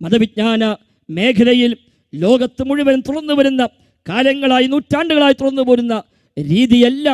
മതവിജ്ഞാന മേഖലയിൽ ലോകത്ത് മുഴുവൻ തുറന്നു വരുന്ന കാലങ്ങളായി നൂറ്റാണ്ടുകളായി തുറന്നു പോരുന്ന രീതിയല്ല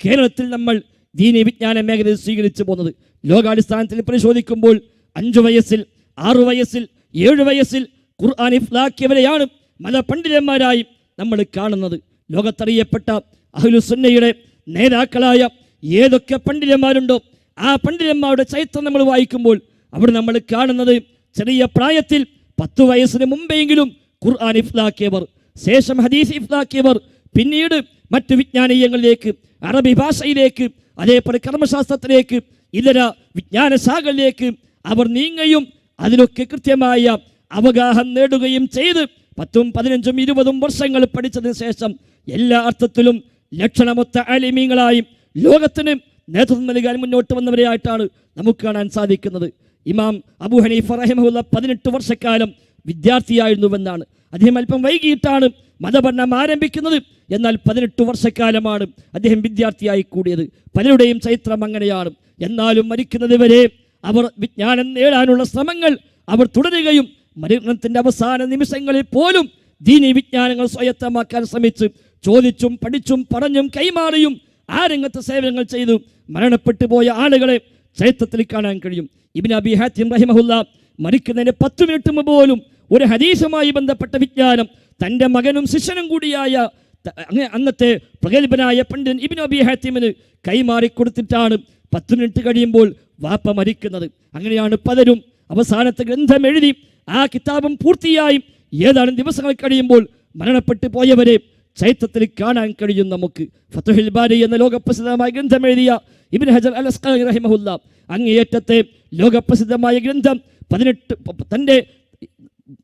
കേരളത്തിൽ നമ്മൾ ദീനി വിജ്ഞാന മേഖലയിൽ സ്വീകരിച്ചു പോകുന്നത്. ലോകാടിസ്ഥാനത്തിൽ പരിശോധിക്കുമ്പോൾ അഞ്ചു വയസ്സിൽ ആറു വയസ്സിൽ ഏഴു വയസ്സിൽ ഖുർആൻ ഇഫ്ലാക്കിയവരെയാണ് മതപണ്ഡിതന്മാരായി നമ്മൾ കാണുന്നത്. ലോകത്തറിയപ്പെട്ട അഹ്ലുസുന്നയുടെ നേതാക്കളായ ഏതൊക്കെ പണ്ഡിതന്മാരുണ്ടോ ആ പണ്ഡിതന്മാരുടെ ചരിത്രം നമ്മൾ വായിക്കുമ്പോൾ അവിടെ നമ്മൾ കാണുന്നത് ചെറിയ പ്രായത്തിൽ പത്തു വയസ്സിന് മുമ്പെങ്കിലും ഖുർആൻ ഇഫ്ലാക്കിയവർ ശേഷം ഹദീസ് ഇഫ്ലാക്കിയവർ പിന്നീട് മറ്റു വിജ്ഞാനീയങ്ങളിലേക്ക് അറബി ഭാഷയിലേക്ക് അതേപോലെ കർമ്മശാസ്ത്രത്തിലേക്ക് ഇതര വിജ്ഞാന ശാഖകളിലേക്ക് അവർ നീങ്ങുകയും അതിലൊക്കെ കൃത്യമായ അവഗാഹം നേടുകയും ചെയ്ത് പത്തും പതിനഞ്ചും ഇരുപതും വർഷങ്ങൾ പഠിച്ചതിന് ശേഷം എല്ലാ അർത്ഥത്തിലും ലക്ഷണമൊത്ത അലിമീങ്ങളായും ലോകത്തിന് നേതൃത്വം നൽകാൻ മുന്നോട്ട് വന്നവരെയായിട്ടാണ് നമുക്ക് കാണാൻ സാധിക്കുന്നത്. ഇമാം അബു ഹനീഫ് റഹിമഹുല്ല പതിനെട്ട് വർഷക്കാലം വിദ്യാർത്ഥിയായിരുന്നുവെന്നാണ്. അദ്ദേഹം അല്പം വൈകിയിട്ടാണ് മതപഠനം ആരംഭിക്കുന്നത്. എന്നാൽ പതിനെട്ട് വർഷക്കാലമാണ് അദ്ദേഹം വിദ്യാർത്ഥിയായി കൂടിയത്. പലരുടെയും ചരിത്രം അങ്ങനെയാണ്. എന്നാലും മരിക്കുന്നത് വരെ അവർ വിജ്ഞാനം നേടാനുള്ള ശ്രമങ്ങൾ അവർ തുടരുകയും മരണത്തിന്റെ അവസാന നിമിഷങ്ങളിൽ പോലും ദീനി വിജ്ഞാനങ്ങൾ സ്വായത്തമാക്കാൻ ശ്രമിച്ച് ചോദിച്ചും പഠിച്ചും പറഞ്ഞും കൈമാറിയും ആ സേവനങ്ങൾ ചെയ്തു. മരണപ്പെട്ടു പോയ ആളുകളെ ചരിത്രത്തിൽ കാണാൻ കഴിയും. ഇബിൻ അബി ഹാത്തിം റഹിമഹുല്ല മരിക്കുന്നതിന് പത്ത് മിനിറ്റ് മുമ്പ് പോലും ഒരു ഹദീസുമായി ബന്ധപ്പെട്ട വിജ്ഞാനം തന്റെ മകനും ശിഷ്യനും കൂടിയായ അന്നത്തെ പ്രഗത്ഭനായ പണ്ഡിതൻ ഇബിൻ അബി ഹാത്തിമിന് കൈമാറി കൊടുത്തിട്ടാണ് പത്ത് മിനിറ്റ് കഴിയുമ്പോൾ വാപ്പ മരിക്കുന്നത്. അങ്ങനെയാണ് പലരും അവസാനത്തെ ഗ്രന്ഥം എഴുതി ആ കിതാബും പൂർത്തിയായും. ഏതാനും ദിവസങ്ങൾ കഴിയുമ്പോൾ മരണപ്പെട്ടു പോയവരെ ചരിത്രത്തിൽ കാണാൻ കഴിയും നമുക്ക്. ഫത്തുഹിൽ ബാരി എന്ന ലോകപ്രസിദ്ധമായ ഗ്രന്ഥം എഴുതിയ ഇബിൻ ഹജർ അൽ റഹിമഹുല്ല അങ്ങേയറ്റത്തെ ലോകപ്രസിദ്ധമായ ഗ്രന്ഥം പതിനെട്ട് തന്റെ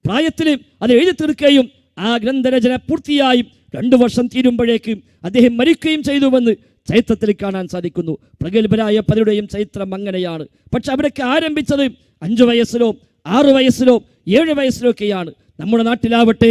പ്രായത്തിൽ അത് എഴുതി തീർക്കുകയും ആ ഗ്രന്ഥരചന പൂർത്തിയായും രണ്ടു വർഷം തീരുമ്പോഴേക്ക് അദ്ദേഹം മരിക്കുകയും ചെയ്തുവെന്ന് ചരിത്രത്തിൽ കാണാൻ സാധിക്കുന്നു. പ്രഗത്ഭരായ പലരുടെയും ചരിത്രം അങ്ങനെയാണ്. പക്ഷെ അവരൊക്കെ ആരംഭിച്ചത് അഞ്ചു വയസ്സിലോ ആറു വയസ്സിലോ ഏഴ് വയസ്സിലോ ഒക്കെയാണ് നമ്മുടെ നാട്ടിലാവട്ടെ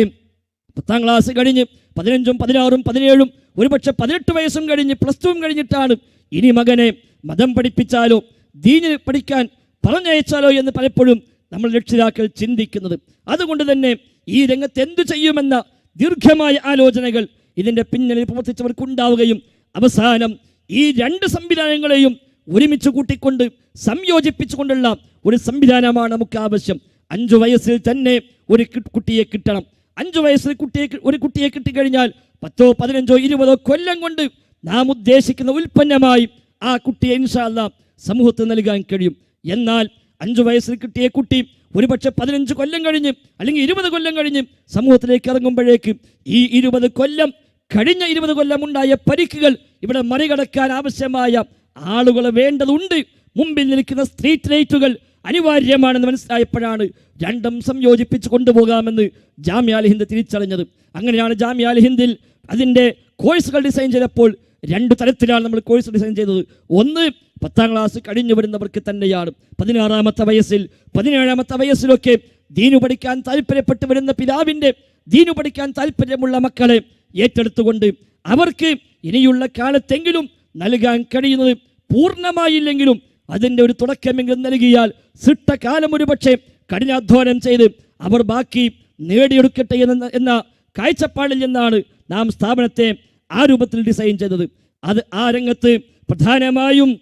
പത്താം ക്ലാസ് കഴിഞ്ഞ് പതിനഞ്ചും പതിനാറും പതിനേഴും ഒരുപക്ഷെ പതിനെട്ട് വയസ്സും കഴിഞ്ഞ് പ്ലസ് ടുവും കഴിഞ്ഞിട്ടാണ് ഇനി മകനെ മതം പഠിപ്പിച്ചാലോ ദീന് പഠിക്കാൻ പറഞ്ഞയച്ചാലോ എന്ന് പലപ്പോഴും നമ്മൾ രക്ഷിതാക്കൾ ചിന്തിക്കുന്നത്. അതുകൊണ്ട് തന്നെ ഈ രംഗത്ത് എന്തു ചെയ്യുമെന്ന ദീർഘമായ ആലോചനകൾ ഇതിന്റെ പിന്നിൽ പ്രവർത്തിച്ചവർക്കുണ്ടാവുകയും അവസാനം ഈ രണ്ട് സംവിധാനങ്ങളെയും ഒരുമിച്ച് കൂട്ടിക്കൊണ്ട് സംയോജിപ്പിച്ചുകൊണ്ടുള്ള ഒരു സംവിധാനമാണ് നമുക്ക് ആവശ്യം അഞ്ചു വയസ്സിൽ തന്നെ ഒരു കുട്ടിയെ കിട്ടണം. അഞ്ചു വയസ്സിൽ കുട്ടിയെ ഒരു കുട്ടിയെ കിട്ടിക്കഴിഞ്ഞാൽ പത്തോ പതിനഞ്ചോ ഇരുപതോ കൊല്ലം കൊണ്ട് നാം ഉദ്ദേശിക്കുന്ന ഉൽപ്പന്നമായി ആ കുട്ടിയെ ഇൻഷാല്ല സമൂഹത്തിൽ നൽകാൻ കഴിയും. എന്നാൽ അഞ്ചു വയസ്സിൽ കിട്ടിയ കുട്ടി ഒരുപക്ഷെ പതിനഞ്ച് കൊല്ലം കഴിഞ്ഞ് അല്ലെങ്കിൽ ഇരുപത് കൊല്ലം കഴിഞ്ഞ് സമൂഹത്തിലേക്ക് ഇറങ്ങുമ്പോഴേക്ക് ഈ ഇരുപത് കൊല്ലം കഴിഞ്ഞ ഇരുപത് കൊല്ലം ഉണ്ടായ പരിക്കുകൾ ഇവിടെ മറികടക്കാൻ ആവശ്യമായ ആളുകൾ വേണ്ടതുണ്ട്. മുമ്പിൽ നിൽക്കുന്ന സ്ട്രീറ്റ് ലൈറ്റുകൾ അനിവാര്യമാണെന്ന് മനസ്സിലായപ്പോഴാണ് രണ്ടും സംയോജിപ്പിച്ച് കൊണ്ടുപോകാമെന്ന് ജാമ്യ അൽ ഹിന്ദ് തിരിച്ചറിഞ്ഞത്. അങ്ങനെയാണ് ജാമ്യ അൽ ഹിന്ദിൽ അതിന്റെ കോഴ്സുകൾ ഡിസൈൻ ചെയ്തപ്പോൾ രണ്ട് തരത്തിലാണ് നമ്മൾ കോഴ്സ് ഡിസൈൻ ചെയ്തത്. ഒന്ന് പത്താം ക്ലാസ് കഴിഞ്ഞു വരുന്നവർക്ക് തന്നെയാണ്. പതിനാറാമത്തെ വയസ്സിൽ പതിനേഴാമത്തെ വയസ്സിലൊക്കെ ദീനു പഠിക്കാൻ താല്പര്യപ്പെട്ടു വരുന്ന പിതാവിന്റെ ദീനു പഠിക്കാൻ താല്പര്യമുള്ള മക്കളെ ഏറ്റെടുത്തുകൊണ്ട് അവർക്ക് ഇനിയുള്ള കാലത്തെങ്കിലും നൽകാൻ കഴിയുന്നത് പൂർണമായില്ലെങ്കിലും അതിന്റെ ഒരു തുടക്കമെങ്കിലും നൽകിയാൽ സിട്ടകാലം ഒരു പക്ഷേ കഠിനാധ്വാനം ചെയ്ത് അവർ ബാക്കി നേടിയെടുക്കട്ടെ എന്ന എന്ന കാഴ്ചപ്പാടിൽ നിന്നാണ് നാം സ്ഥാപനത്തെ ആ രൂപത്തിൽ ഡിസൈൻ ചെയ്തത്. അത് ആ രംഗത്ത് പ്രധാനമായും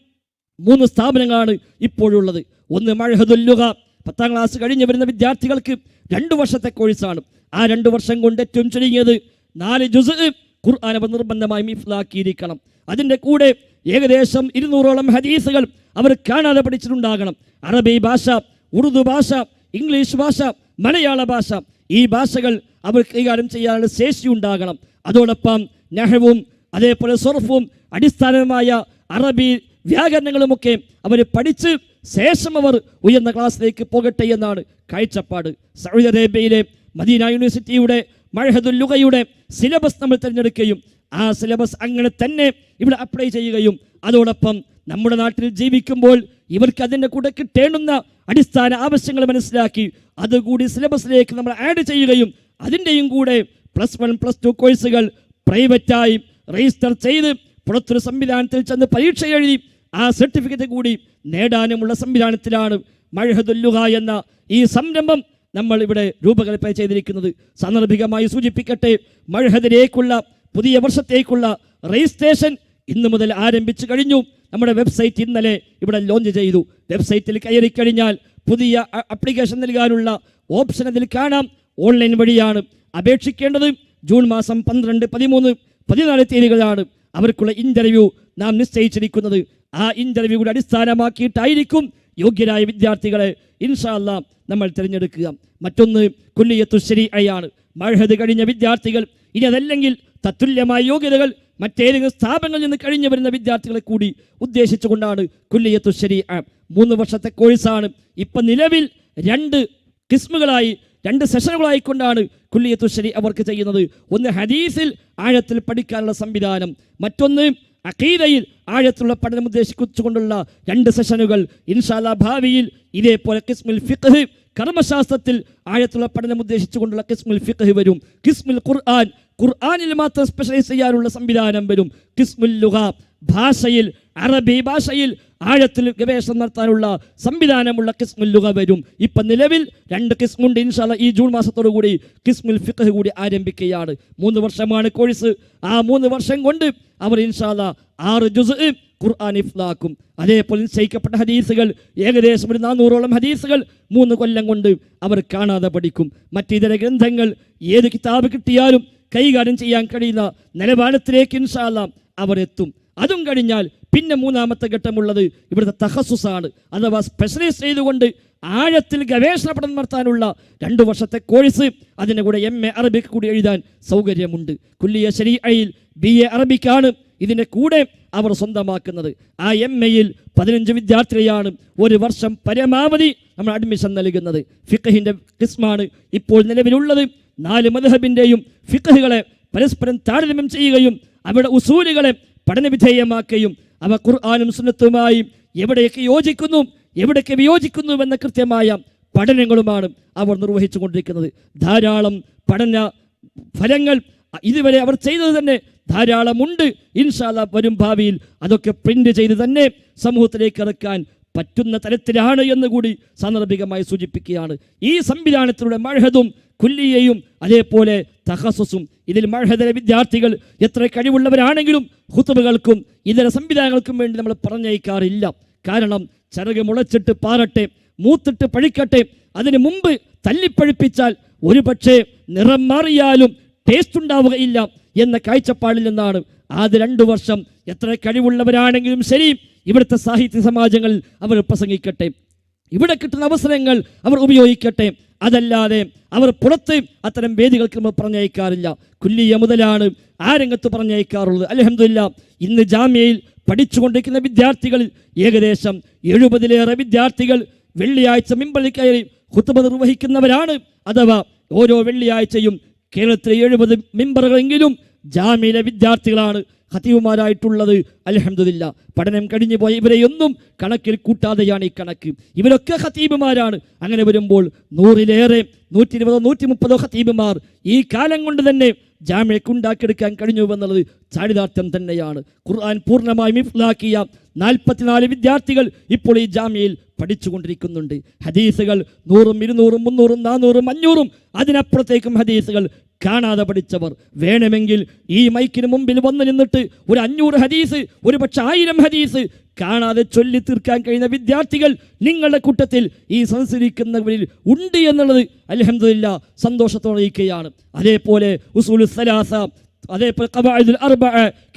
മൂന്ന് സ്ഥാപനങ്ങളാണ് ഇപ്പോഴുള്ളത്. ഒന്ന് മഴഹദുല്ലുക പത്താം ക്ലാസ് കഴിഞ്ഞ് വരുന്ന വിദ്യാർത്ഥികൾക്ക് രണ്ടു വർഷത്തെ കോഴ്സാണ്. ആ രണ്ടു വർഷം കൊണ്ട് ഏറ്റവും ചുരുങ്ങിയത് നാല് ജുസ് നിർബന്ധമായി നിർബന്ധമായും ഇഫ്ലാക്കിയിരിക്കണം അതിന്റെ കൂടെ ഏകദേശം ഇരുന്നൂറോളം ഹദീസുകൾ അവർ കാണാതെ പഠിച്ചിട്ടുണ്ടാകണം. അറബി ഭാഷ ഉറുദു ഭാഷ ഇംഗ്ലീഷ് ഭാഷ മലയാള ഭാഷ ഈ ഭാഷകൾ അവർ കൈകാര്യം ചെയ്യാനുള്ള ശേഷി ഉണ്ടാകണം. അതോടൊപ്പം നഹവും അതേപോലെ സർഫും അടിസ്ഥാനമായ അറബി വ്യാകരണങ്ങളുമൊക്കെ അവർ പഠിച്ച് ശേഷം അവർ ഉയർന്ന ക്ലാസ്സിലേക്ക് പോകട്ടെ എന്നാണ് കാഴ്ചപ്പാട്. സൗദി അറേബ്യയിലെ മദീന യൂണിവേഴ്സിറ്റിയുടെ മഴഹദുൽ ലുഗയുടെ സിലബസ് നമ്മൾ തിരഞ്ഞെടുക്കുകയും ആ സിലബസ് അങ്ങനെ തന്നെ ഇവിടെ അപ്ലൈ ചെയ്യുകയും അതോടൊപ്പം നമ്മുടെ നാട്ടിൽ ജീവിക്കുമ്പോൾ ഇവർക്ക് അതിന്റെ കൂടെ കിട്ടേണ്ടുന്ന അടിസ്ഥാന ആവശ്യങ്ങൾ മനസ്സിലാക്കി അതുകൂടി സിലബസിലേക്ക് നമ്മൾ ആഡ് ചെയ്യുകയും അതിന്റെയും കൂടെ പ്ലസ് വൺ പ്ലസ് ടു കോഴ്സുകൾ പ്രൈവറ്റായി രജിസ്റ്റർ ചെയ്ത് പുറത്തൊരു സംവിധാനത്തിൽ ചെന്ന് പരീക്ഷ എഴുതി ആ സർട്ടിഫിക്കറ്റ് കൂടി നേടാനുമുള്ള സംവിധാനത്തിലാണ് മഴഹദുല്ലുഹ എന്ന ഈ സംരംഭം നമ്മൾ ഇവിടെ രൂപകൽപ്പന ചെയ്തിരിക്കുന്നത്. സാന്ദർഭികമായി സൂചിപ്പിക്കട്ടെ മഴഹദിലേക്കുള്ള പുതിയ വർഷത്തേക്കുള്ള രജിസ്ട്രേഷൻ ഇന്ന് മുതൽ ആരംഭിച്ചു കഴിഞ്ഞു. നമ്മുടെ വെബ്സൈറ്റ് ഇന്നലെ ഇവിടെ ലോഞ്ച് ചെയ്തു. വെബ്സൈറ്റിൽ കയറി കഴിഞ്ഞാൽ പുതിയ അപ്ലിക്കേഷൻ നൽകാനുള്ള ഓപ്ഷൻ അതിൽ കാണാം. ഓൺലൈൻ വഴിയാണ് അപേക്ഷിക്കേണ്ടത്. ജൂൺ മാസം പന്ത്രണ്ട് പതിമൂന്ന് പതിനാല് തീയതികളാണ് അവർക്കുള്ള ഇന്റർവ്യൂ നാം നിശ്ചയിച്ചിരിക്കുന്നത്. ആ ഇന്റർവ്യൂയുടെ അടിസ്ഥാനമാക്കിയിട്ടായിരിക്കും യോഗ്യരായ വിദ്യാർത്ഥികളെ ഇൻഷാല്ല നമ്മൾ തിരഞ്ഞെടുക്കുക. മറ്റൊന്ന് കുല്ലിയത്തു ശരിയാണ് മഴഹത് കഴിഞ്ഞ വിദ്യാർത്ഥികൾ ഇനി അതല്ലെങ്കിൽ തത്തുല്യമായ യോഗ്യതകൾ മറ്റേതെങ്കിലും സ്ഥാപനങ്ങളിൽ നിന്ന് കഴിഞ്ഞു വരുന്ന വിദ്യാർത്ഥികളെ കൂടി ഉദ്ദേശിച്ചുകൊണ്ടാണ് കുല്ലിയത്തു ശരി മൂന്ന് വർഷത്തെ കോഴ്സാണ്. ഇപ്പം നിലവിൽ രണ്ട് കിസ്മുകളായി രണ്ട് സെഷനുകളായി കൊണ്ടാണ് കുല്ലിയത്തു ശരി അവർക്ക് ചെയ്യുന്നത്. ഒന്ന് ഹദീസിൽ ആഴത്തിൽ പഠിക്കാനുള്ള സംവിധാനം മറ്റൊന്ന് അഖീദയിൽ ആഴത്തിലുള്ള പഠനം ഉദ്ദേശിച്ചുകൊണ്ടുള്ള രണ്ട് സെഷനുകൾ. ഇൻഷാല്ല ഭാവിയിൽ ഇതേപോലെ കിസ്മുൽ ഫിഖ് കർമ്മശാസ്ത്രത്തിൽ ആഴത്തുള്ള പഠനം ഉദ്ദേശിച്ചുകൊണ്ടുള്ള കിസ്മുൽ ഫിഖ് വരും. കിസ്മുൽ ഖുർആൻ ഖുർആനിൽ മാത്രം സ്പെഷ്യലൈസ് ചെയ്യാനുള്ള സംവിധാനം വരും. കിസ്മുൽ ലുഹ ഭാഷയിൽ അറബി ഭാഷയിൽ ആഴത്തിൽ ഗവേഷണം നടത്താനുള്ള സംവിധാനമുള്ള കിസ്മുൽ ലുഹ വരും. ഇപ്പം നിലവിൽ രണ്ട് കിസ്മുണ്ട് ഇൻഷാല്ല ഈ ജൂൺ മാസത്തോടു കൂടി കിസ്മുൽ ഫിഖ് കൂടി ആരംഭിക്കുകയാണ്. മൂന്ന് വർഷമാണ് കോഴ്സ്. ആ മൂന്ന് വർഷം കൊണ്ട് അവർ ഇൻഷാല്ല ആറ് ജുസ് ഖുർആൻ ഇഫ്ലാക്കും. അതേപോലെ നിശ്ചയിക്കപ്പെട്ട ഹദീസുകൾ ഏകദേശം ഒരു നാനൂറോളം ഹദീസുകൾ മൂന്ന് കൊല്ലം കൊണ്ട് അവർ കാണാതെ പഠിക്കും. മറ്റിതര ഗ്രന്ഥങ്ങൾ ഏത് കിതാബ് കിട്ടിയാലും കൈകാര്യം ചെയ്യാൻ കഴിയുന്ന നിലവാരത്തിലേക്ക് ഇൻഷാല്ലാം അവർ എത്തും. അതും കഴിഞ്ഞാൽ പിന്നെ മൂന്നാമത്തെ ഘട്ടമുള്ളത് ഇവിടുത്തെ തഹസുസാണ് അഥവാ സ്പെഷ്യലൈസ് ചെയ്തുകൊണ്ട് ആഴത്തിൽ ഗവേഷണ പഠനം നടത്താനുള്ള രണ്ട് വർഷത്തെ കോഴ്സ് അതിന്റെ കൂടെ എം എ അറബിക്ക് കൂടി എഴുതാൻ സൗകര്യമുണ്ട്. കുല്ലിയ ശരി അയിൽ ബി എ അറബിക്കാണ് ഇതിന്റെ കൂടെ അവർ സ്വന്തമാക്കുന്നത്. ആ എം എയിൽ പതിനഞ്ച് വിദ്യാർത്ഥികളെയാണ് ഒരു വർഷം പരമാവധി നമ്മൾ അഡ്മിഷൻ നൽകുന്നത്. ഫിഖഹിന്റെ കിസ്മാണ് ഇപ്പോൾ നിലവിലുള്ളത്. നാല് മദ്ഹബിന്റെയും ഫിഖഹുകളെ പരസ്പരം താരതമ്യം ചെയ്യുകയും അവരുടെ ഉസൂലുകളെ പഠനവിധേയമാക്കുകയും അവ ഖുർആാനും സുന്നത്തുമായി എവിടെയൊക്കെ യോജിക്കുന്നു എവിടെയൊക്കെ വിയോജിക്കുന്നു എന്ന കൃത്യമായ പഠനങ്ങളുമാണ് അവർ നിർവഹിച്ചു കൊണ്ടിരിക്കുന്നത് ധാരാളം പഠന ഫലങ്ങൾ ഇതുവരെ അവർ ചെയ്തത് തന്നെ ധാരാളമുണ്ട്. ഇൻഷാല്ല വരും ഭാവിയിൽ അതൊക്കെ പ്രിന്റ് ചെയ്ത് തന്നെ സമൂഹത്തിലേക്ക് ഇറക്കാൻ പറ്റുന്ന തരത്തിലാണ് എന്ന് കൂടി സാന്ദർഭികമായി സൂചിപ്പിക്കുകയാണ്. ഈ സംവിധാനത്തിലൂടെ മഴഹതും കുല്ലിയയും അതേപോലെ തഹസസും ഇതിൽ മഴഹദര വിദ്യാർത്ഥികൾ എത്ര കഴിവുള്ളവരാണെങ്കിലും ഹുത്തുബകൾക്കും ഇതര സംവിധാനങ്ങൾക്കും വേണ്ടി നമ്മൾ പറഞ്ഞയക്കാറില്ല. കാരണം ചിറക് മുളച്ചിട്ട് പാറട്ടെ മൂത്തിട്ട് പഴിക്കട്ടെ അതിനു മുമ്പ് തല്ലിപ്പഴിപ്പിച്ചാൽ ഒരു പക്ഷേ നിറം മാറിയാലും ടേസ്റ്റ് ഉണ്ടാവുകയില്ല എന്ന കാഴ്ചപ്പാടിൽ നിന്നാണ് ആദ്യ രണ്ടു വർഷം എത്ര കഴിവുള്ളവരാണെങ്കിലും ശരി ഇവിടുത്തെ സാഹിത്യ സമാജങ്ങളിൽ അവർ പ്രസംഗിക്കട്ടെ. ഇവിടെ കിട്ടുന്ന അവസരങ്ങൾ അവർ ഉപയോഗിക്കട്ടെ. അതല്ലാതെ അവർ പുറത്ത് അത്തരം വേദികൾക്ക് നമ്മൾ പറഞ്ഞയക്കാറില്ല. കുല്ലിയ മുതലാണ് ആ രംഗത്ത് പറഞ്ഞയക്കാറുള്ളത്. അലഹമില്ല ഇന്ന് ജാമ്യയിൽ പഠിച്ചുകൊണ്ടിരിക്കുന്ന വിദ്യാർത്ഥികളിൽ ഏകദേശം എഴുപതിലേറെ വിദ്യാർത്ഥികൾ വെള്ളിയാഴ്ച മിമ്പളിൽ കയറി ഹുത്തുബ നിർവഹിക്കുന്നവരാണ്. അഥവാ ഓരോ വെള്ളിയാഴ്ചയും കേരളത്തിലെ എഴുപത് മെമ്പറുകളെങ്കിലും ജാമ്യയിലെ വിദ്യാർത്ഥികളാണ് ഹതീവുമാരായിട്ടുള്ളത് അലഹമില്ല പഠനം കഴിഞ്ഞു പോയ ഇവരെയൊന്നും കണക്കിൽ കൂട്ടാതെയാണ് ഈ കണക്ക്. ഇവരൊക്കെ ഹതീബുമാരാണ് അങ്ങനെ വരുമ്പോൾ നൂറിലേറെ നൂറ്റി ഇരുപതോ നൂറ്റി മുപ്പതോ ഹതീബുമാർ ഈ കാലം കൊണ്ട് തന്നെ ജാമ്യക്കുണ്ടാക്കിയെടുക്കാൻ കഴിഞ്ഞു എന്നുള്ളത് ചാരിതാർത്ഥ്യം തന്നെയാണ്. ഖുർആൻ പൂർണമായും ഇഫ്ലാക്കിയ നാൽപ്പത്തിനാല് വിദ്യാർത്ഥികൾ ഇപ്പോൾ ഈ ജാമ്യയിൽ പഠിച്ചുകൊണ്ടിരിക്കുന്നുണ്ട്. ഹദീസുകൾ നൂറും ഇരുന്നൂറും മുന്നൂറും നാനൂറും അഞ്ഞൂറും അതിനപ്പുറത്തേക്കും ഹദീസുകൾ കാണാതെ പഠിച്ചവർ. വേണമെങ്കിൽ ഈ മൈക്കിന് മുമ്പിൽ വന്നു നിന്നിട്ട് ഒരു അഞ്ഞൂറ് ഹദീസ് ഒരു പക്ഷെ ആയിരം ഹദീസ് കാണാതെ ചൊല്ലി തീർക്കാൻ കഴിയുന്ന വിദ്യാർത്ഥികൾ നിങ്ങളുടെ കൂട്ടത്തിൽ ഈ സംസരിക്കുന്നവരിൽ ഉണ്ട് എന്നുള്ളത് അലഹമില്ല സന്തോഷത്തോടെ ഇരിക്കുകയാണ് അതേപോലെ ഉസൂൽ സലാസ അതേപോലെ കവായുദുൽ അർബ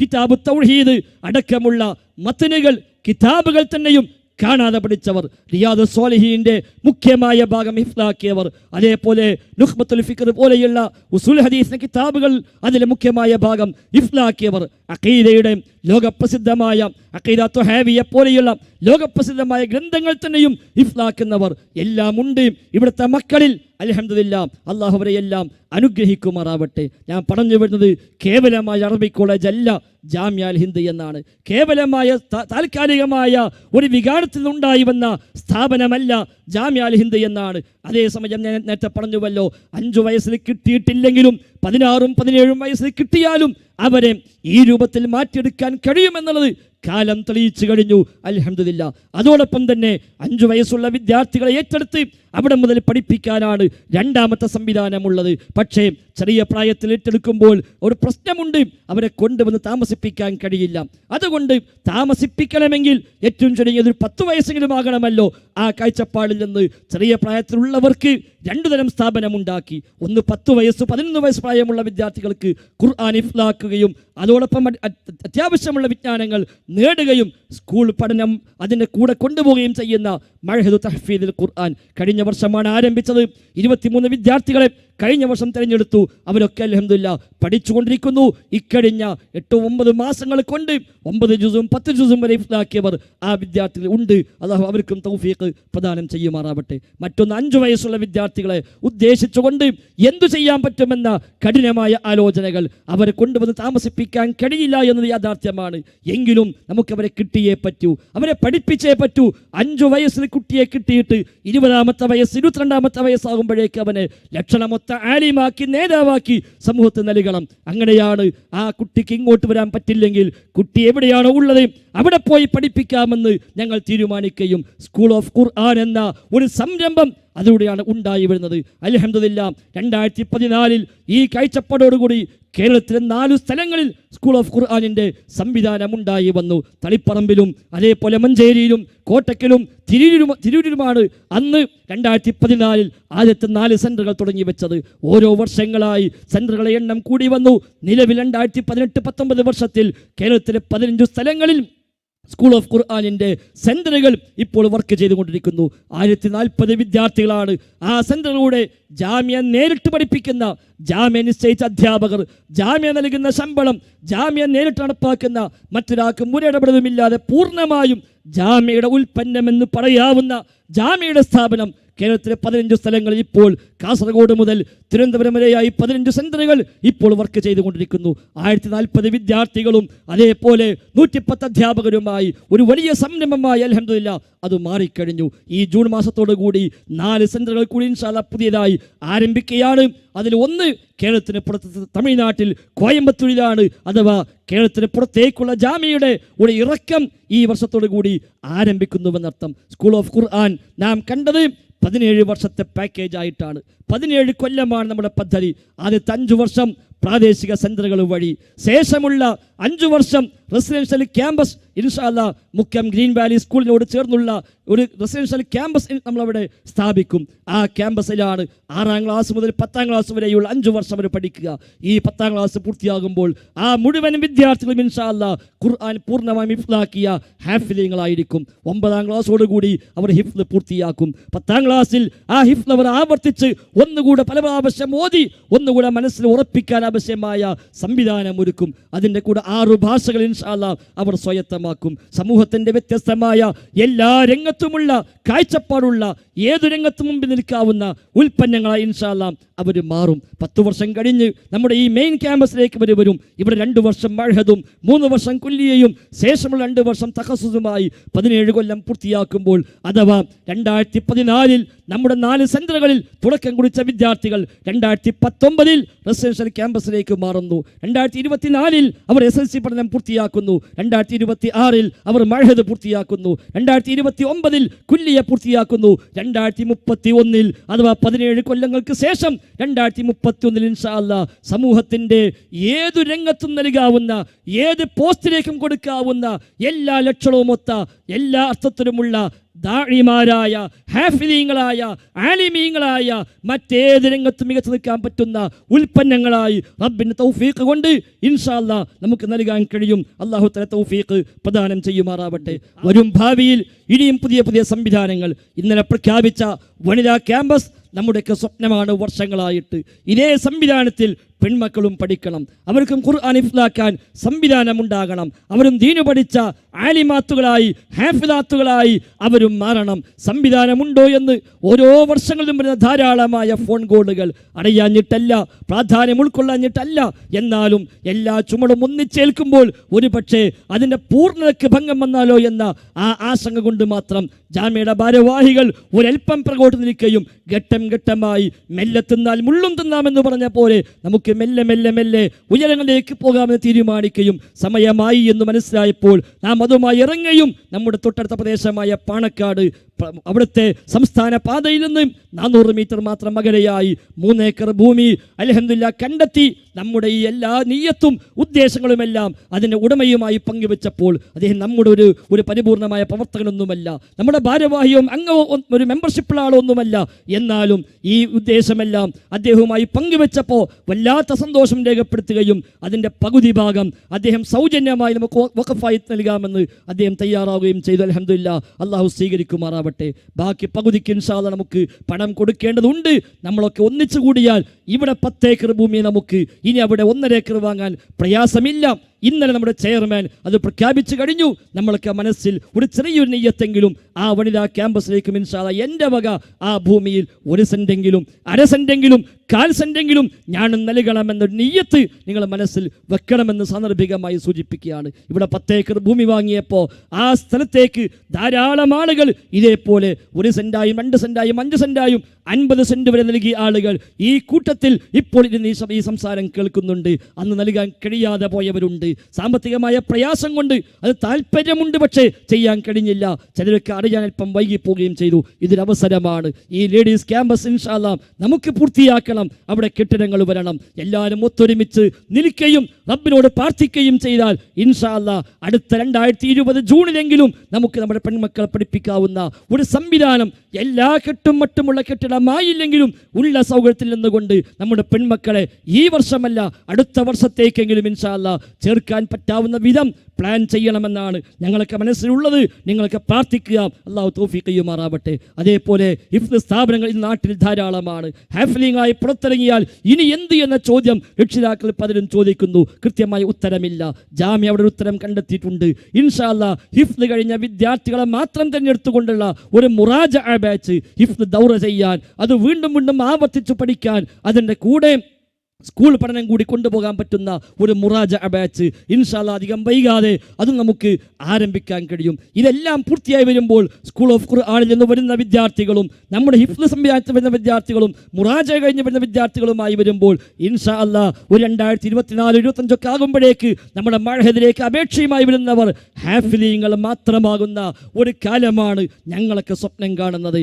കിതാബ് തൗഹീദ് അടക്കമുള്ള മത്തനുകൾ കിതാബുകൾ തന്നെയും കാണാതെ പഠിച്ചവർ റിയാദ് സോലിഹീന്റെ മുഖ്യമായ ഭാഗം ഹിഫ്താക്കിയവർ അതേപോലെ നുഹ്മത്തുൽ ഫിക്കർ പോലെയുള്ള ഉസുൽ ഹദീസിന്റെ കിതാബുകൾ അതിലെ മുഖ്യമായ ഭാഗം ഹിഫ്താക്കിയവർ അഖീദയുടെ ലോകപ്രസിദ്ധമായ അഖീദ ഹാവിയ പോലെയുള്ള ലോകപ്രസിദ്ധമായ ഗ്രന്ഥങ്ങൾ തന്നെയും ഇഫ്ലാക്കുന്നവർ എല്ലാം ഉണ്ട്. ഇവിടുത്തെ മക്കളിൽ അലഹമില്ല അള്ളാഹു അവരെയെല്ലാം അനുഗ്രഹിക്കുമാറാവട്ടെ. ഞാൻ പറഞ്ഞു വരുന്നത് കേവലമായ അറബി കോളേജ് അല്ല ജാമ്യാൽ ഹിന്ദ് എന്നാണ്. കേവലമായ താൽക്കാലികമായ ഒരു വികാരത്തിൽ നിന്നുണ്ടായി വന്ന സ്ഥാപനമല്ല ജാമ്യാൽ ഹിന്ദ് എന്നാണ്. അതേസമയം ഞാൻ നേരത്തെ പറഞ്ഞുവല്ലോ അഞ്ചു വയസ്സിൽ കിട്ടിയിട്ടില്ലെങ്കിലും പതിനാറും പതിനേഴും വയസ്സിൽ കിട്ടിയാലും അവരെ ഈ രൂപത്തിൽ മാറ്റിയെടുക്കാൻ കഴിയുമെന്നുള്ളത് കാലം തെളിയിച്ചു കഴിഞ്ഞു. അലഹമില്ല അതോടൊപ്പം തന്നെ അഞ്ചു വയസ്സുള്ള വിദ്യാർത്ഥികളെ ഏറ്റെടുത്ത് അവിടെ മുതൽ പഠിപ്പിക്കാനാണ് രണ്ടാമത്തെ സംവിധാനമുള്ളത്. പക്ഷേ ചെറിയ പ്രായത്തിൽ ഏറ്റെടുക്കുമ്പോൾ ഒരു പ്രശ്നമുണ്ട്. അവരെ കൊണ്ടുവന്ന് താമസിപ്പിക്കാൻ കഴിയില്ല. അതുകൊണ്ട് താമസിപ്പിക്കണമെങ്കിൽ ഏറ്റവും ചുരുങ്ങിയത് ഒരു പത്ത് വയസ്സെങ്കിലും ആകണമല്ലോ. ആ കാഴ്ചപ്പാടിൽ നിന്ന് ചെറിയ പ്രായത്തിലുള്ളവർക്ക് രണ്ടു തരം സ്ഥാപനമുണ്ടാക്കി. ഒന്ന് പത്ത് വയസ്സ് പതിനൊന്ന് വയസ്സ് പ്രായമുള്ള വിദ്യാർത്ഥികൾക്ക് ഖുർആൻ ഇഫ്ലാക്കുകയും അതോടൊപ്പം അത്യാവശ്യമുള്ള വിജ്ഞാനങ്ങൾ നേടുകയും സ്കൂൾ പഠനം അതിന്റെ കൂടെ കൊണ്ടുപോവുകയും ചെയ്യുന്ന മഴഹദു തഹ്ഫീദുൽ ഖുർആൻ കഴിഞ്ഞ വർഷമാണ് ആരംഭിച്ചത്. ഇരുപത്തിമൂന്ന് വിദ്യാർത്ഥികളെ കഴിഞ്ഞ വർഷം തിരഞ്ഞെടുത്തു. അവരൊക്കെ അലഹമില്ല പഠിച്ചുകൊണ്ടിരിക്കുന്നു. ഇക്കഴിഞ്ഞ എട്ട് ഒമ്പത് മാസങ്ങൾ കൊണ്ട് ഒമ്പത് ജൂസും പത്ത് ജൂസും വരെ ഇഫ്താക്കിയവർ ആ വിദ്യാർത്ഥികൾ ഉണ്ട്. അതാഹു അവർക്കും തൗഫീഖ് പ്രദാനം ചെയ്യുമാറാവട്ടെ. മറ്റൊന്ന് അഞ്ചു വയസ്സുള്ള വിദ്യാർത്ഥികളെ ഉദ്ദേശിച്ചുകൊണ്ട് എന്തു ചെയ്യാൻ പറ്റുമെന്ന കഠിനമായ ആലോചനകൾ അവരെ കൊണ്ടുവന്ന് താമസിപ്പിക്കാൻ കഴിയില്ല എന്നത് യാഥാർത്ഥ്യമാണ്. എങ്കിലും നമുക്ക് അവരെ കിട്ടിയേ പറ്റൂ. അവരെ പഠിപ്പിച്ചേ പറ്റൂ. അഞ്ചു വയസ്സിൽ കുട്ടിയെ കിട്ടിയിട്ട് ഇരുപതാമത്തെ വയസ്സ് ഇരുപത്തിരണ്ടാമത്തെ വയസ്സാകുമ്പോഴേക്ക് അവനെ ലക്ഷണമൊത്ത ആലിമാക്കി നേതാവാക്കി സമൂഹത്തിന് നൽകണം. അങ്ങനെയാണ് ആ കുട്ടിക്ക് ഇങ്ങോട്ട് വരാൻ പറ്റില്ലെങ്കിൽ കുട്ടി എവിടെയാണോ ഉള്ളത് അവിടെ പോയി പഠിപ്പിക്കാമെന്ന് ഞങ്ങൾ തീരുമാനിക്കുകയും സ്കൂൾ ഓഫ് ഖുർആൻ എന്ന ഒരു സംരംഭം അതിലൂടെയാണ് ഉണ്ടായി വരുന്നത്. അലഹമില്ല രണ്ടായിരത്തി പതിനാലിൽ ഈ കാഴ്ചപ്പാടോടുകൂടി കേരളത്തിലെ നാലു സ്ഥലങ്ങളിൽ സ്കൂൾ ഓഫ് ഖുർആാനിന്റെ സംവിധാനം ഉണ്ടായി വന്നു. തളിപ്പറമ്പിലും അതേപോലെ മഞ്ചേരിയിലും കോട്ടക്കലും തിരൂരും തിരൂരിലുമാണ് അന്ന് രണ്ടായിരത്തി പതിനാലിൽ ആദ്യത്തെ നാല് സെന്ററുകൾ തുടങ്ങി വെച്ചത്. ഓരോ വർഷങ്ങളായി സെന്ററുകളുടെ എണ്ണം കൂടി വന്നു. നിലവിൽ രണ്ടായിരത്തി പതിനെട്ട് പത്തൊമ്പത് വർഷത്തിൽ കേരളത്തിലെ പതിനഞ്ച് സ്ഥലങ്ങളിൽ സ്കൂൾ ഓഫ് ഖുർആാനിന്റെ സെന്ററുകൾ ഇപ്പോൾ വർക്ക് ചെയ്തുകൊണ്ടിരിക്കുന്നു. ആയിരത്തി നാൽപ്പത് വിദ്യാർത്ഥികളാണ്. ആ സെന്ററിലൂടെ ജാമ്യ നേരിട്ട് പഠിപ്പിക്കുന്ന ജാമ്യ നിശ്ചയിച്ച അധ്യാപകർ ജാമ്യ നൽകുന്ന ശമ്പളം ജാമ്യ നേരിട്ട് നടപ്പാക്കുന്ന മറ്റൊരാൾക്ക് മുരടപെടലുമില്ലാതെ പൂർണമായും ജാമ്യയുടെ ഉൽപ്പന്നമെന്ന് പറയാവുന്ന ജാമ്യയുടെ സ്ഥാപനം കേരളത്തിലെ പതിനഞ്ച് സ്ഥലങ്ങളിൽ ഇപ്പോൾ കാസർഗോഡ് മുതൽ തിരുവനന്തപുരം വരെയായി പതിനഞ്ച് സെന്ററുകൾ ഇപ്പോൾ വർക്ക് ചെയ്തുകൊണ്ടിരിക്കുന്നു. ആയിരത്തി നാൽപ്പത് വിദ്യാർത്ഥികളും അതേപോലെ നൂറ്റിപ്പത്ത് അധ്യാപകരുമായി ഒരു വലിയ സംരംഭമായി അലഹമില്ല അത് മാറിക്കഴിഞ്ഞു. ഈ ജൂൺ മാസത്തോടു കൂടി നാല് സെന്ററുകൾ കൂടി ഇൻഷാല്ല പുതിയതായി ആരംഭിക്കുകയാണ്. അതിൽ ഒന്ന് കേരളത്തിന് പുറത്ത് തമിഴ്നാട്ടിൽ കോയമ്പത്തൂരിലാണ് അഥവാ കേരളത്തിന് പുറത്തേക്കുള്ള ജാമ്യയുടെ ഒരു ഇറക്കം ഈ വർഷത്തോടു കൂടി ആരംഭിക്കുന്നുവെന്നർത്ഥം. സ്കൂൾ ഓഫ് ഖുർആൻ നാം കണ്ടത് പതിനേഴ് വർഷത്തെ പാക്കേജായിട്ടാണ് പതിനേഴ് കൊല്ലമാണ് നമ്മുടെ പദ്ധതി. ആദ്യത്തെ അഞ്ചു വർഷം പ്രാദേശിക സെന്ററുകൾ വഴി. ശേഷമുള്ള അഞ്ചു വർഷം റെസിഡൻഷ്യൽ ക്യാമ്പസ് ഇൻഷാല്ല മുഖ്യം ഗ്രീൻ വാലി സ്കൂളിനോട് ചേർന്നുള്ള ഒരു റെസിഡൻഷ്യൽ ക്യാമ്പസ് നമ്മളവിടെ സ്ഥാപിക്കും. ആ ക്യാമ്പസിലാണ് ആറാം ക്ലാസ് മുതൽ പത്താം ക്ലാസ് വരെയുള്ള അഞ്ചു വർഷം വരെ പഠിക്കുക. ഈ പത്താം ക്ലാസ് പൂർത്തിയാകുമ്പോൾ ആ മുഴുവൻ വിദ്യാർത്ഥികളും ഇൻഷാല്ല ഖുർആൻ പൂർണമായും ഹിഫ്ലാക്കിയ ഹാഫിലിങ്ങളായിരിക്കും. ഒമ്പതാം ക്ലാസ്സോടുകൂടി അവർ ഹിഫ്ല് പൂർത്തിയാക്കും. പത്താം ക്ലാസ്സിൽ ആ ഹിഫ്ല് അവർ ആവർത്തിച്ച് ഒന്നുകൂടെ പല പ്രാവശ്യം ഓതി ഒന്നുകൂടെ മനസ്സിൽ ഉറപ്പിക്കാൻ ആവശ്യമായ സംവിധാനം ഒരുക്കും. അതിന്റെ കൂടെ ആറു ഭാഷകൾ ഇൻഷാല്ല അവർ സ്വയത്തമാക്കും. സമൂഹത്തിന്റെ വ്യത്യസ്തമായ എല്ലാ രംഗത്തുമുള്ള കാഴ്ചപ്പാടുള്ള ഏതു രംഗത്തു മുമ്പിൽ നിൽക്കാവുന്ന ഉൽപ്പന്നങ്ങളായി ഇൻഷാല്ല അവർ മാറും. പത്ത് വർഷം കഴിഞ്ഞ് നമ്മുടെ ഈ മെയിൻ ക്യാമ്പസിലേക്ക് വരെ വരും. ഇവിടെ രണ്ട് വർഷം മഴഹതും മൂന്ന് വർഷം കുല്ലിയയും ശേഷമുള്ള രണ്ട് വർഷം തഹസുസുമായി പതിനേഴ് കൊല്ലം പൂർത്തിയാക്കുമ്പോൾ അഥവാ രണ്ടായിരത്തി പതിനാലിൽ നമ്മുടെ നാല് സെന്ററുകളിൽ തുടക്കം കുറിച്ച വിദ്യാർത്ഥികൾ രണ്ടായിരത്തി പത്തൊമ്പതിൽ റെസിഡൻഷ്യൽ ക്യാമ്പസിലേക്ക് മാറുന്നു. രണ്ടായിരത്തി ഇരുപത്തിനാലിൽ അവർ എസ് എൽ സി പഠനം പൂർത്തിയാക്കുന്നു. രണ്ടായിരത്തി ഇരുപത്തി ആറിൽ അവർ മഴത് പൂർത്തിയാക്കുന്നു. രണ്ടായിരത്തി ഇരുപത്തി ഒമ്പതിൽ കുല്ലിയ പൂർത്തിയാക്കുന്നു. രണ്ടായിരത്തി മുപ്പത്തി ഒന്നിൽ അഥവാ പതിനേഴ് കൊല്ലങ്ങൾക്ക് ശേഷം രണ്ടായിരത്തി മുപ്പത്തി ഒന്നിൽ ഇൻഷാല്ല സമൂഹത്തിന്റെ ഏതു രംഗത്തും നൽകാവുന്ന ഏത് പോസ്റ്റിലേക്കും കൊടുക്കാവുന്ന എല്ലാ ലക്ഷണവുമൊത്ത എല്ലാ അർത്ഥത്തിലുമുള്ള ദാഴിമാരായ ഹാഫിലീങ്ങളായ ആലിമീങ്ങളായ മറ്റേത് രംഗത്തും മികച്ചു നിൽക്കാൻ പറ്റുന്ന ഉൽപ്പന്നങ്ങളായി റബ്ബിന്റെ തൗഫീഖ് കൊണ്ട് ഇൻഷാല്ല നമുക്ക് നൽകാൻ കഴിയും. അള്ളാഹു തല തൗഫീഖ് പ്രദാനം ചെയ്യുമാറാവട്ടെ. വരും ഭാവിയിൽ ഇനിയും പുതിയ പുതിയ സംവിധാനങ്ങൾ ഇന്നലെ പ്രഖ്യാപിച്ച വനിതാ ക്യാമ്പസ് നമ്മുടെയൊക്കെ സ്വപ്നമാണ് വർഷങ്ങളായിട്ട്. ഇതേ സംവിധാനത്തിൽ പെൺമക്കളും പഠിക്കണം. അവർക്കും ഖുർആൻ ഇഫ്ലാക്കാൻ സംവിധാനം ഉണ്ടാകണം അവരും ദീനു പഠിച്ച ആലിമാത്തുകളായി ഹാഫിലാത്തുകളായി അവരും മാറണം. സംവിധാനമുണ്ടോ എന്ന് ഓരോ വർഷങ്ങളിലും വരുന്ന ധാരാളമായ ഫോൺ കോളുകൾ അറിയാഞ്ഞിട്ടല്ല പ്രാധാന്യം ഉൾക്കൊള്ളാഞ്ഞിട്ടല്ല. എന്നാലും എല്ലാ ചുമടും ഒന്നിച്ചേൽക്കുമ്പോൾ ഒരു പക്ഷേ അതിന്റെ പൂർണതയ്ക്ക് ഭംഗം വന്നാലോ എന്ന ആ ആശങ്ക കൊണ്ട് മാത്രം ജാമ്യയുടെ ഭാരവാഹികൾ ഒരൽപ്പം പ്രകോട്ട് നിൽക്കുകയും ഘട്ടം ഘട്ടമായി മെല്ലെ തിന്നാൽ മുള്ളും തിന്നാമെന്ന് പറഞ്ഞ പോലെ നമുക്ക് നമുക്ക് മെല്ലെ മെല്ലെ മെല്ലെ ഉയരങ്ങളിലേക്ക് പോകാമെന്ന് തീരുമാനിക്കുകയും സമയമായി എന്ന് മനസ്സിലായപ്പോൾ നാം അതുമായി ഇറങ്ങുകയും നമ്മുടെ തൊട്ടടുത്ത പ്രദേശമായ പാണക്കാട് അവിടുത്തെ സംസ്ഥാന പാതയിൽ നിന്ന് നാനൂറ് മീറ്റർ മാത്രം അകലെയായി മൂന്നേക്കർ ഭൂമി അലഹമില്ല കണ്ടെത്തി നമ്മുടെ ഈ എല്ലാ നീയത്തും ഉദ്ദേശങ്ങളുമെല്ലാം അതിന്റെ ഉടമയുമായി പങ്കുവെച്ചപ്പോൾ അദ്ദേഹം നമ്മുടെ ഒരു ഒരു പരിപൂർണമായ പ്രവർത്തകനൊന്നുമല്ല നമ്മുടെ ഭാരവാഹിയും അംഗവും ഒരു മെമ്പർഷിപ്പുള്ള ആളൊന്നുമല്ല എന്നാലും ഈ ഉദ്ദേശമെല്ലാം അദ്ദേഹവുമായി പങ്കുവെച്ചപ്പോൾ വല്ലാത്ത സന്തോഷം രേഖപ്പെടുത്തുകയും അതിന്റെ പകുതി ഭാഗം അദ്ദേഹം സൗജന്യമായി നമുക്ക് വഖഫായി നൽകാമെന്ന് അദ്ദേഹം തയ്യാറാവുകയും ചെയ്തു. അലഹമില്ല അള്ളാഹു സ്വീകരിക്കുമാറാവട്ടെ. ബാക്കി പകുതിക്ക് ഇൻഷാല്ല നമുക്ക് പണം കൊടുക്കേണ്ടതുണ്ട്. നമ്മളൊക്കെ ഒന്നിച്ചു കൂടിയാൽ ഇവിടെ പത്തേക്കർ ഭൂമി നമുക്ക് ഇനി അവിടെ ഒന്നര ഏക്കർ വാങ്ങാൻ പ്രയാസമില്ല. ഇന്നലെ നമ്മുടെ ചെയർമാൻ അത് പ്രഖ്യാപിച്ചു കഴിഞ്ഞു. നമ്മൾക്ക് മനസ്സിൽ ഒരു ചെറിയൊരു നെയ്യത്തെങ്കിലും ആ വനിതാ ക്യാമ്പസിലേക്ക് മിൻഷാദ എന്റെ വക ആ ഭൂമിയിൽ ഒരു സെന്റെങ്കിലും അര സെന്റെങ്കിലും കാൽ സെന്റെങ്കിലും ഞാൻ നൽകണമെന്നൊരു നെയ്യത്ത് നിങ്ങൾ മനസ്സിൽ വെക്കണമെന്ന് സാന്ദർഭികമായി സൂചിപ്പിക്കുകയാണ്. ഇവിടെ പത്തേക്കർ ഭൂമി വാങ്ങിയപ്പോൾ ആ സ്ഥലത്തേക്ക് ധാരാളം ആളുകൾ ഇതേപോലെ ഒരു സെന്റായും രണ്ട് സെന്റായും അഞ്ച് സെന്റായും അൻപത് സെന്റ് വരെ നൽകിയ ആളുകൾ ഈ കൂട്ടത്തിൽ ഇപ്പോൾ ഇരുന്ന് ഈ ഈ സംസാരം കേൾക്കുന്നുണ്ട്. അന്ന് നൽകാൻ കഴിയാതെ പോയവരുണ്ട്. സാമ്പത്തികമായ പ്രയാസം കൊണ്ട് അത് താല്പര്യമുണ്ട് പക്ഷേ ചെയ്യാൻ കഴിഞ്ഞില്ല. ചിലരൊക്കെ അറിയാൻ അല്പം വൈകിപ്പോവുകയും ചെയ്തു. ഇതിനവസരമാണ് ഈ ലേഡീസ് ക്യാമ്പസ് ഇൻഷാല്ലാം നമുക്ക് പൂർത്തിയാക്കണം. അവിടെ കെട്ടിടങ്ങൾ വരണം. എല്ലാവരും ഒത്തൊരുമിച്ച് നിൽക്കുകയും റബ്ബിനോട് പ്രാർത്ഥിക്കുകയും ചെയ്താൽ ഇൻഷാല്ല അടുത്ത രണ്ടായിരത്തി ഇരുപത് ജൂണിലെങ്കിലും നമുക്ക് നമ്മുടെ പെൺമക്കളെ പഠിപ്പിക്കാവുന്ന ഒരു സംവിധാനം എല്ലാ കെട്ടും മട്ടുമുള്ള കെട്ടിടമായില്ലെങ്കിലും ഉള്ള സൗകര്യത്തിൽ നിന്നുകൊണ്ട് നമ്മുടെ പെൺമക്കളെ ഈ വർഷമല്ല അടുത്ത വർഷത്തേക്കെങ്കിലും ഇൻഷാല്ല ചേർക്കാൻ പറ്റാവുന്ന വിധം പ്ലാൻ ചെയ്യണമെന്നാണ് ഞങ്ങൾക്ക് മനസ്സിലുള്ളത്. നിങ്ങൾക്ക് പ്രാർത്ഥിക്കുക. അള്ളാഹു തോഫിക്ക് ചെയ്യുമാറാവട്ടെ. അതേപോലെ ഇഫ് സ്ഥാപനങ്ങൾ ഈ നാട്ടിൽ ധാരാളമാണ്. ഹാഫ്ലിംഗായി പുറത്തിറങ്ങിയാൽ ഇനി എന്ത് എന്ന ചോദ്യം രക്ഷിതാക്കൾ പലരും ചോദിക്കുന്നു. കൃത്യമായ ഉത്തരമില്ല. ജാമ്യ അവിടെ ഉത്തരം കണ്ടെത്തിയിട്ടുണ്ട്. ഇൻഷാല്ല ഹിഫ്ത് കഴിഞ്ഞ വിദ്യാർത്ഥികളെ മാത്രം തിരഞ്ഞെടുത്തുകൊണ്ടുള്ള ഒരു മുറാജ ബാച്ച് ഹിഫ്ത് ദൗറ ചെയ്യാൻ അത് വീണ്ടും വീണ്ടും ആവർത്തിച്ചു പഠിക്കാൻ അതിന്റെ കൂടെ സ്കൂൾ പഠനം കൂടി കൊണ്ടുപോകാൻ പറ്റുന്ന ഒരു മുറാജ ബാച്ച് ഇൻഷാല്ല അധികം വൈകാതെ അത് നമുക്ക് ആരംഭിക്കാൻ കഴിയും. ഇതെല്ലാം പൂർത്തിയായി വരുമ്പോൾ സ്കൂൾ ഓഫ് ഖുർആാനിൽ നിന്ന് വരുന്ന വിദ്യാർത്ഥികളും നമ്മുടെ ഹിഫ്ല സംവിധാനത്തിൽ വരുന്ന വിദ്യാർത്ഥികളും മുറാജ കഴിഞ്ഞ് വരുന്ന വിദ്യാർത്ഥികളുമായി വരുമ്പോൾ ഇൻഷാ അല്ല ഒരു രണ്ടായിരത്തി ഇരുപത്തിനാല് ഇരുപത്തഞ്ചൊക്കെ ആകുമ്പോഴേക്ക് നമ്മുടെ മഴഹദിലേക്ക് അപേക്ഷയുമായി വരുന്നവർ ഹാഫിലിങ്ങൾ മാത്രമാകുന്ന ഒരു കാലമാണ് ഞങ്ങളൊക്കെ സ്വപ്നം കാണുന്നത്.